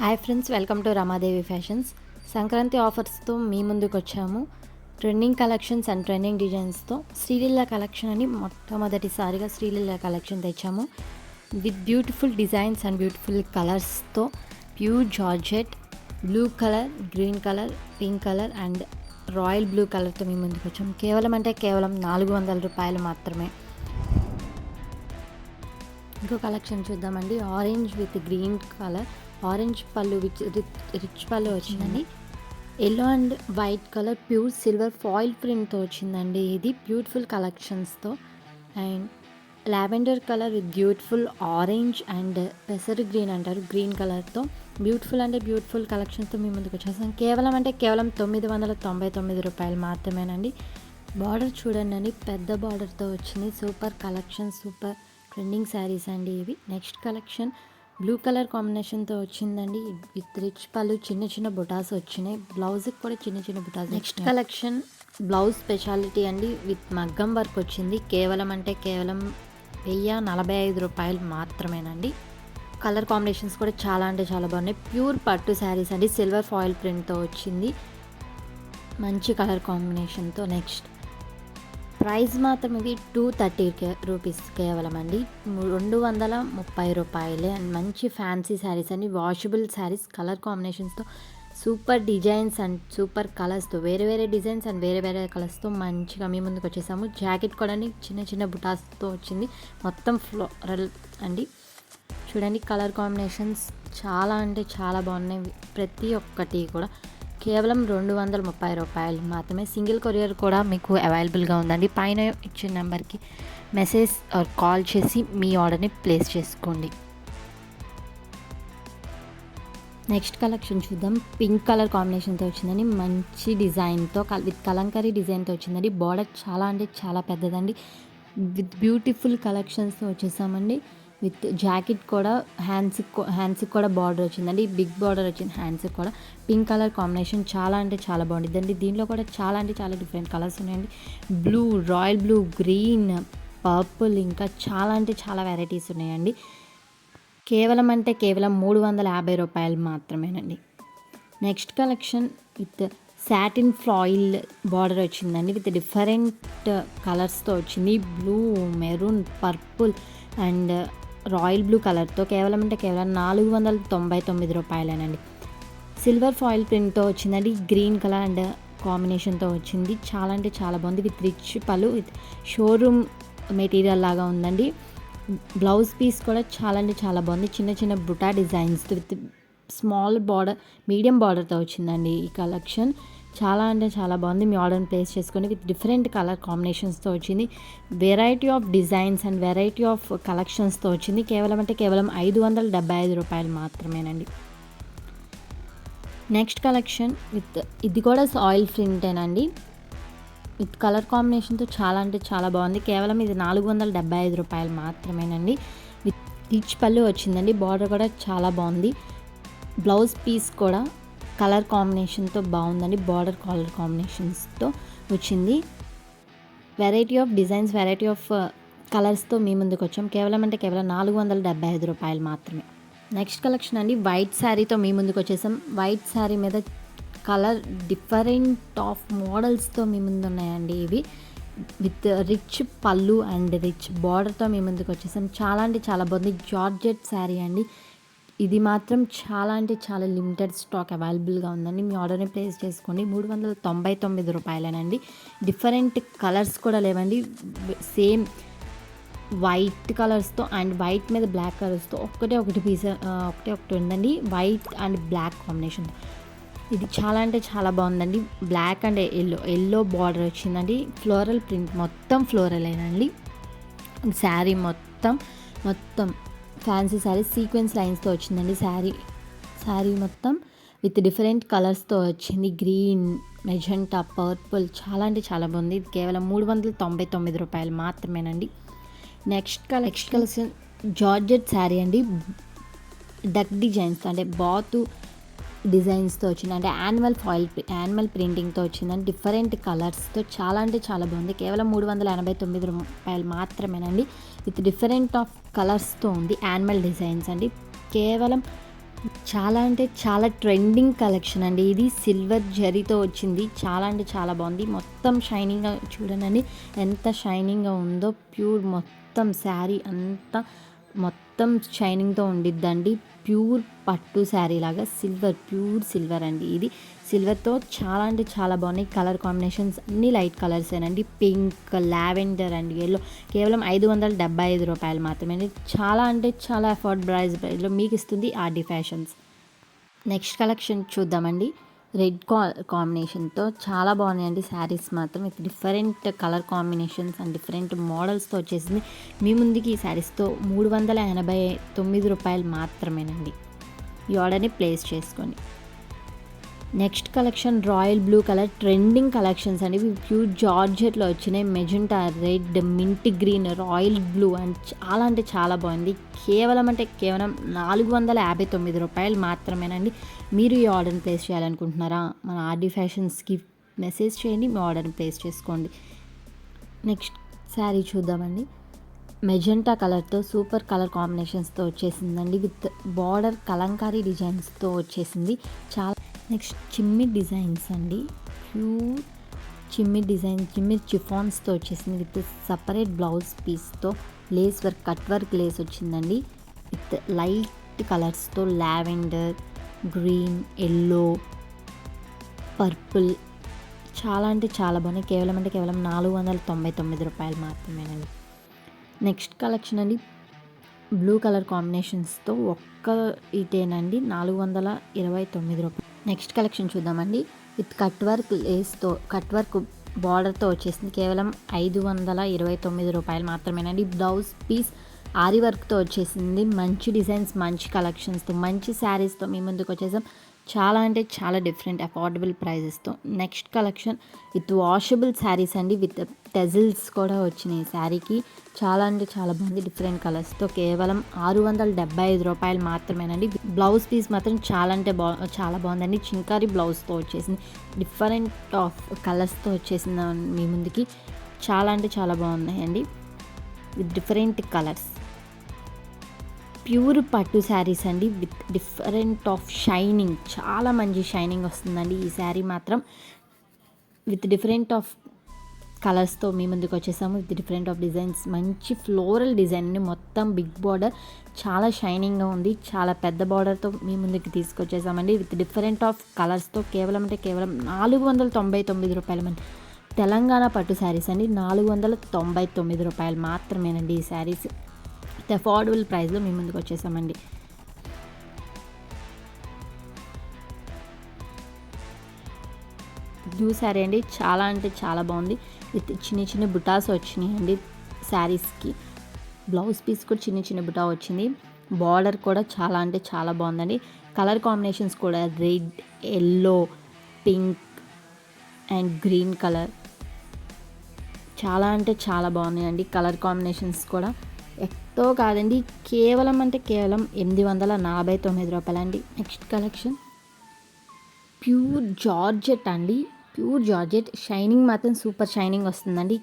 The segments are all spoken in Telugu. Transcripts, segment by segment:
Hi friends welcome to Ramadevi fashions Sankranti ఆఫర్స్తో మీ ముందుకు వచ్చాము ట్రెండింగ్ కలెక్షన్స్ అండ్ ట్రెండింగ్ డిజైన్స్తో శ్రీలీల కలెక్షన్ అని మొట్టమొదటిసారిగా శ్రీలీల కలెక్షన్ తెచ్చాము. With beautiful designs and beautiful కలర్స్తో pure georgette blue colour green colour pink colour and royal blue కలర్తో మీ ముందుకు వచ్చాము కేవలం అంటే కేవలం నాలుగు వందల రూపాయలు మాత్రమే. ఇంకో కలెక్షన్ చూద్దామండి. Orange with green colour orange పళ్ళు విచ్ రిచ్ పళ్ళు వచ్చిందండి. Yellow and white colour pure silver foil ప్రింట్తో వచ్చిందండి ఇది beautiful కలెక్షన్స్తో. And lavender colour with beautiful orange and పెసర్ green అంటారు గ్రీన్ కలర్తో. బ్యూటిఫుల్ అంటే బ్యూటిఫుల్ కలెక్షన్స్తో మీ ముందుకు వచ్చేసాం కేవలం అంటే కేవలం తొమ్మిది వందల తొంభై తొమ్మిది రూపాయలు మాత్రమేనండి. బార్డర్ చూడండి అండి పెద్ద బార్డర్తో వచ్చింది. Super collection super trending saris అండి ఇవి. నెక్స్ట్ కలెక్షన్ బ్లూ కలర్ కాంబినేషన్తో వచ్చిందండి. విత్ రిచ్ పళ్ళు చిన్న చిన్న బుటాస్ వచ్చినాయి. బ్లౌజ్కి కూడా చిన్న చిన్న బుటాస్ నెక్స్ట్ కలెక్షన్ బ్లౌజ్ స్పెషాలిటీ అండి. విత్ మగ్గం వర్క్ వచ్చింది. కేవలం అంటే కేవలం వెయ్యి నలభై ఐదు రూపాయలు మాత్రమేనండి. కలర్ కాంబినేషన్స్ కూడా చాలా అంటే చాలా బాగున్నాయి. ప్యూర్ పట్టు శారీస్ అండి. సిల్వర్ ఫాయిల్ ప్రింట్తో వచ్చింది. మంచి కలర్ కాంబినేషన్తో నెక్స్ట్. ప్రైస్ మాత్రం ఇది టూ థర్టీ రూపీస్ కేవలం అండి. రెండు వందల ముప్పై రూపాయలే. అండ్ మంచి ఫ్యాన్సీ శారీస్ అండి. వాషబుల్ శారీస్ కలర్ కాంబినేషన్స్తో సూపర్ డిజైన్స్ అండ్ సూపర్ కలర్స్తో వేరే వేరే డిజైన్స్ అండ్ వేరే వేరే కలర్స్తో మంచిగా మీ ముందుకు వచ్చేసాము. జాకెట్ కూడా అండి చిన్న చిన్న బుటాస్తో వచ్చింది. మొత్తం ఫ్లోరల్ అండి. చూడండి కలర్ కాంబినేషన్స్ చాలా అంటే చాలా బాగున్నాయి. ప్రతి ఒక్కటి కూడా కేవలం రెండు వందల ముప్పై రూపాయలు మాత్రమే. సింగిల్ కొరియర్ కూడా మీకు అవైలబుల్గా ఉందండి. పైన ఇచ్చిన నెంబర్కి మెసేజ్ ఆర్ కాల్ చేసి మీ ఆర్డర్ని ప్లేస్ చేసుకోండి. నెక్స్ట్ కలెక్షన్ చూద్దాం. పింక్ కలర్ కాంబినేషన్తో వచ్చిందండి. మంచి డిజైన్తో కల్ విత్ కలంకరీ డిజైన్తో వచ్చిందండి. బార్డర్ చాలా అంటే చాలా పెద్దదండి. విత్ బ్యూటిఫుల్ కలెక్షన్స్తో వచ్చేసామండి. విత్ జాకెట్ కూడా హ్యాండ్స్కి హ్యాండ్స్కి కూడా బార్డర్ వచ్చిందండి. బిగ్ బార్డర్ వచ్చింది హ్యాండ్స్కి కూడా. పింక్ కలర్ కాంబినేషన్ చాలా అంటే చాలా బాగుంటుందండి దీనిలో కూడా చాలా అంటే చాలా డిఫరెంట్ కలర్స్ ఉన్నాయండి. Blue royal blue green purple ఇంకా చాలా అంటే చాలా వెరైటీస్ ఉన్నాయండి. కేవలం అంటే కేవలం మూడు వందల యాభై రూపాయలు మాత్రమేనండి. Next collection with satin foil border వచ్చిందండి. విత్ డిఫరెంట్ కలర్స్తో వచ్చింది. Blue maroon purple and royal blue కలర్తో కేవలం అంటే కేవలం నాలుగు వందల తొంభై తొమ్మిది రూపాయలేనండి. సిల్వర్ ఫాయిల్ ప్రింట్తో వచ్చిందండి గ్రీన్ కలర్ అండ్ కాంబినేషన్తో వచ్చింది. చాలా అంటే చాలా బాగుంది విత్ రిచ్ పలు విత్ షోరూమ్ మెటీరియల్ లాగా ఉందండి. బ్లౌజ్ పీస్ కూడా చాలా అంటే చాలా బాగుంది. చిన్న చిన్న buta designs with small border medium బార్డర్తో వచ్చిందండి ఈ కలెక్షన్. చాలా అంటే చాలా బాగుంది. మీ ఆర్డర్ని ప్లేస్ చేసుకోండి విత్ డిఫరెంట్ కలర్ కాంబినేషన్స్తో వచ్చింది. Variety of designs and variety of కలెక్షన్స్తో వచ్చింది. కేవలం అంటే కేవలం ఐదు వందల డెబ్బై ఐదు రూపాయలు మాత్రమేనండి. నెక్స్ట్ కలెక్షన్ విత్ ఇది కూడా ఆయిల్ ప్రింటేనండి. విత్ కలర్ కాంబినేషన్తో చాలా అంటే చాలా బాగుంది. కేవలం ఇది నాలుగు వందల డెబ్బై ఐదు రూపాయలు మాత్రమేనండి. విత్ రిచ్ పళ్ళు వచ్చిందండి. బార్డర్ కూడా చాలా బాగుంది. బ్లౌజ్ పీస్ కూడా కలర్ కాంబినేషన్తో బాగుందండి. బార్డర్ కలర్ కాంబినేషన్స్తో వచ్చింది. Variety of designs variety of కలర్స్తో మీ ముందుకు వచ్చాం. కేవలం అంటే కేవలం నాలుగు వందల డెబ్బై ఐదు రూపాయలు మాత్రమే. నెక్స్ట్ కలెక్షన్ అండి. వైట్ శారీతో మీ ముందుకు వచ్చేసాం. వైట్ శారీ మీద కలర్ డిఫరెంట్ ఆఫ్ మోడల్స్తో మీ ముందు ఉన్నాయండి ఇవి. విత్ రిచ్ పళ్ళు అండ్ రిచ్ బార్డర్తో మీ ముందుకు వచ్చేసాం. చాలా అంటే చాలా బాగుంది. జార్జెట్ శారీ అండి. ఇది మాత్రం చాలా అంటే చాలా లిమిటెడ్ స్టాక్ అవైలబుల్గా ఉందండి. మీ ఆర్డర్ని ప్లేస్ చేసుకోండి. మూడు వందల తొంభై తొమ్మిది రూపాయలేనండి. డిఫరెంట్ కలర్స్ కూడా లేవండి. సేమ్ వైట్ కలర్స్తో అండ్ వైట్ మీద బ్లాక్ కలర్స్తో ఒక్కటే ఒకటి పీస్ ఒకటే ఒకటి ఉందండి. వైట్ అండ్ బ్లాక్ కాంబినేషన్ ఇది చాలా అంటే చాలా బాగుందండి. Black and yellow yellow border వచ్చిందండి. ఫ్లోరల్ ప్రింట్ మొత్తం ఫ్లోరల్ అయినండి శారీ మొత్తం మొత్తం ఫ్యాన్సీ శారీ సీక్వెన్స్ లైన్స్తో వచ్చిందండి. శారీ శారీ మొత్తం విత్ డిఫరెంట్ కలర్స్తో వచ్చింది. గ్రీన్ మెజెంటా పర్పుల్ చాలా అంటే చాలా బాగుంది. ఇది కేవలం మూడు వందల తొంభై తొమ్మిది రూపాయలు మాత్రమేనండి. Next next collection georgette sari అండి. డక్ డిజైన్స్ అంటే బాతు డిజైన్స్తో వచ్చింది. అంటే యాన్యువల్ ఫాయిల్ యాన్యువల్ ప్రింటింగ్తో వచ్చిందండి డిఫరెంట్ కలర్స్తో చాలా అంటే చాలా బాగుంది. కేవలం మూడు వందల ఎనభై తొమ్మిది రూపాయలు మాత్రమేనండి. విత్ డిఫరెంట్ ఆఫ్ కలర్స్తో ఉంది యాన్యువల్ డిజైన్స్ అండి. కేవలం చాలా అంటే చాలా ట్రెండింగ్ కలెక్షన్ అండి. ఇది సిల్వర్ జరీతో వచ్చింది. చాలా అంటే చాలా బాగుంది. మొత్తం షైనింగ్గా చూడండి. ఎంత షైనింగ్గా ఉందో ప్యూర్ మొత్తం శారీ అంతా మొత్తం షైనింగ్తో ఉండిద్దండి. ప్యూర్ పట్టు శారీ లాగా సిల్వర్ ప్యూర్ సిల్వర్ అండి ఇది. సిల్వర్తో చాలా అంటే చాలా బాగున్నాయి. కలర్ కాంబినేషన్స్ అన్ని లైట్ కలర్సేనండి పింక్ లావెండర్ అండ్ ఎల్లో కేవలం ఐదు వందల డెబ్బై ఐదు రూపాయలు మాత్రమే అండి. చాలా అంటే చాలా అఫోర్డ్ ప్రైస్ ప్రైస్లో మీకు ఇస్తుంది ఆర్డీ ఫ్యాషన్స్. నెక్స్ట్ కలెక్షన్ చూద్దామండి. రెడ్ కా కాంబినేషన్తో చాలా బాగున్నాయండి శారీస్ మాత్రం. With different colour combinations and different మోడల్స్తో వచ్చేసింది. మీ ముందుకి ఈ శారీస్తో మూడు వందల ఎనభై తొమ్మిది రూపాయలు మాత్రమేనండి. ఈ ఆర్డర్ని ప్లేస్ చేసుకోండి. Next collection royal blue colour trending collections అండి. ఇవి ప్యూర్ జార్జెట్లో వచ్చినాయి. Magenta red mint green royal blue and చాలా అంటే చాలా బాగుంది. కేవలం అంటే కేవలం నాలుగు వందల యాభై తొమ్మిది రూపాయలు మాత్రమేనండి. మీరు ఈ ఆర్డర్ని ప్లేస్ చేయాలనుకుంటున్నారా? మన ఆర్డీ ఫ్యాషన్స్కి మెసేజ్ చేయండి మీ ఆర్డర్ని ప్లేస్ చేసుకోండి. నెక్స్ట్ శారీ చూద్దామండి. మెజెంటా కలర్తో సూపర్ కలర్ కాంబినేషన్స్తో వచ్చేసిందండి. విత్ బార్డర్ కలంకారీ డిజైన్స్తో వచ్చేసింది. చాలా నెక్స్ట్ చిమ్మి డిజైన్స్ అండి. ప్యూర్ చిమ్మి డిజైన్ చిమ్మి చిఫాన్స్తో వచ్చేసింది. With separate blouse పీస్తో lace work cut work lace వచ్చిందండి. విత్ లైట్ కలర్స్తో లావెండర్ గ్రీన్ ఎల్లో పర్పుల్ చాలా అంటే చాలా బాగున్నాయి. కేవలం అంటే కేవలం నాలుగు వందల తొంభై తొమ్మిది రూపాయలు మాత్రమేనండి. నెక్స్ట్ కలెక్షన్ అండి. బ్లూ కలర్ కాంబినేషన్స్తో ఒక్క ఇటేనండి. నాలుగు వందల ఇరవై తొమ్మిది రూపాయలు నెక్స్ట్ కలెక్షన్ చూద్దామండి. విత్ కట్ వర్క్ లేస్తో కట్ వర్క్ బార్డర్తో వచ్చేసింది. కేవలం ఐదు వందల ఇరవై తొమ్మిది రూపాయలు మాత్రమేనండి. బ్లౌజ్ పీస్ ఆరి వర్క్తో వచ్చేసింది. మంచి డిజైన్స్ మంచి కలెక్షన్స్తో మంచి శారీస్తో మీ ముందుకు వచ్చేసాం. చాలా అంటే చాలా different affordable ప్రైజెస్తో next collection with washable saris అండి. విత్ టెజిల్స్ కూడా వచ్చినాయి శారీకి. చాలా అంటే చాలా బాగుంది డిఫరెంట్ కలర్స్తో కేవలం ఆరు వందల డెబ్బై ఐదు రూపాయలు మాత్రమేనండి. బ్లౌజ్ పీస్ మాత్రం చాలా అంటే బా చాలా బాగుందండి. చింకారి బ్లౌజ్తో వచ్చేసింది. డిఫరెంట్ ఆఫ్ కలర్స్తో వచ్చేసింది మీ ముందుకి. చాలా అంటే చాలా బాగున్నాయండి. With different colours. ప్యూర్ పట్టు శారీస్ అండి విత్ డిఫరెంట్ ఆఫ్ షైనింగ్. చాలా మంచి షైనింగ్ వస్తుందండి ఈ శారీ మాత్రం. విత్ డిఫరెంట్ ఆఫ్ కలర్స్తో మీ ముందుకు వచ్చేసాము. With different of designs. మంచి ఫ్లోరల్ డిజైన్ మొత్తం బిగ్ బార్డర్. చాలా షైనింగ్గా ఉంది. చాలా పెద్ద బార్డర్తో మీ ముందుకు తీసుకొచ్చేసామండి. విత్ డిఫరెంట్ ఆఫ్ కలర్స్తో కేవలం అంటే కేవలం నాలుగు వందల తొంభై తొమ్మిది రూపాయలు మంది. తెలంగాణ పట్టు శారీస్ అండి. నాలుగు వందల తొంభై తొమ్మిది రూపాయలు మాత్రమేనండి ఈ శారీస్. అఫోర్డబుల్ ప్రైస్లో మీ ముందుకు వచ్చేసామండి. బ్లూ శారీ అండి. చాలా అంటే చాలా బాగుంది. విత్ చిన్న చిన్న బుటాస్ వచ్చినాయండి శారీస్కి. బ్లౌజ్ పీస్ కూడా చిన్న చిన్న బుటా వచ్చింది. బార్డర్ కూడా చాలా అంటే చాలా బాగుందండి. కలర్ కాంబినేషన్స్ కూడా red yellow pink and green colour. చాలా అంటే చాలా బాగున్నాయండి కలర్ కాంబినేషన్స్ కూడా. ఎంతో కాదండి. కేవలం అంటే కేవలం ఎనిమిది వందల నలభై తొమ్మిది రూపాయలు అండి నెక్స్ట్ కలెక్షన్. ప్యూర్ జార్జెట్ అండి. Pure georgette. షైనింగ్ మాత్రం సూపర్ షైనింగ్ వస్తుందండి.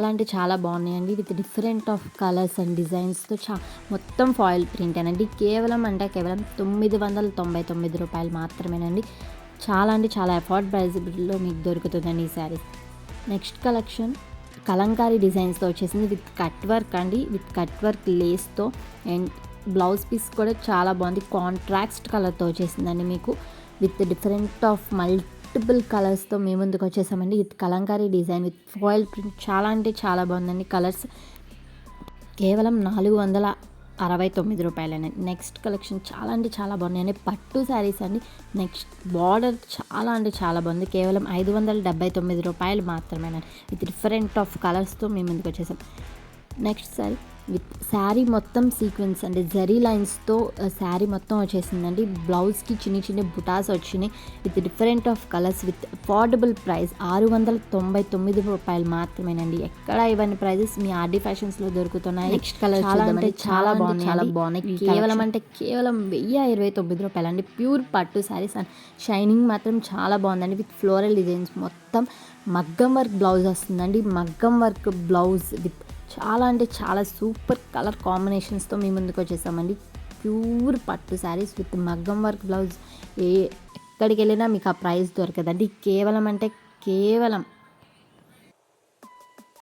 అలాంటి చాలా బాగున్నాయండి. With different of colours and డిజైన్స్తో చా మొత్తం ఫాయిల్ ప్రింట్ అండి కేవలం అంటే కేవలం తొమ్మిది వందల తొంభై తొమ్మిది రూపాయలు మాత్రమేనండి. చాలా అంటే చాలా అఫోర్డ్ ప్రైజబుల్లో మీకు దొరుకుతుందండి ఈ శారీస్. Next collection. కలంకారీ డిజైన్స్తో వచ్చేసింది. విత్ కట్ వర్క్ అండి. విత్ కట్ వర్క్ లేస్తో అండ్ బ్లౌజ్ పీస్ కూడా చాలా బాగుంది. కాంట్రాక్స్ట్ కలర్తో వచ్చేసిందండి మీకు. విత్ డిఫరెంట్ ఆఫ్ మల్టిపుల్ కలర్స్తో మేము ముందుకు వచ్చేసామండి. With Kalamkari design with foil print చాలా అంటే చాలా బాగుందండి. కలర్స్ కేవలం నాలుగు వందల అరవై తొమ్మిది రూపాయలని. నెక్స్ట్ కలెక్షన్ చాలా అంటే చాలా బాగున్నాయి. పట్టు శారీస్ అండి. నెక్స్ట్ బార్డర్ చాలా అంటే చాలా బాగుంది. కేవలం ఐదు వందల డెబ్బై తొమ్మిది రూపాయలు మాత్రమేనండి. విత్ డిఫరెంట్ ఆఫ్ కలర్స్తో మేము ముందుకు వచ్చేసాం. నెక్స్ట్ సారీ విత్ శారీ మొత్తం సీక్వెన్స్ అంటే జరీ లైన్స్తో శారీ మొత్తం వచ్చేసిందండి. బ్లౌజ్కి చిన్న చిన్న బుటాస్ వచ్చినాయి. With different of colours with affordable price ఆరు వందల తొంభై తొమ్మిది రూపాయలు మాత్రమేనండి. ఎక్కడ ఇవన్నీ ప్రైజెస్ మీ ఆర్డీ ఫ్యాషన్స్లో దొరుకుతున్నాయి? నెక్స్ట్ కలర్ చాలా అంటే చాలా బాగున్నాయి చాలా బాగున్నాయి. కేవలం అంటే కేవలం వెయ్యి ఇరవై తొమ్మిది రూపాయలు అండి ప్యూర్ పట్టు శారీస్ అండ్ షైనింగ్ మాత్రం చాలా బాగుందండి. విత్ ఫ్లోరల్ డిజైన్స్ మొత్తం మగ్గం వర్క్ బ్లౌజ్ వస్తుందండి. మగ్గం వర్క్ బ్లౌజ్ విత్ చాలా అంటే చాలా సూపర్ కలర్ కాంబినేషన్స్తో మీ ముందుకు వచ్చేసామండి. ప్యూర్ పట్టు శారీస్ విత్ మగ్గం వర్క్ బ్లౌజ్. ఏ ఎక్కడికి వెళ్ళినా మీకు ఆ ప్రైస్ దొరకదండి. కేవలం అంటే కేవలం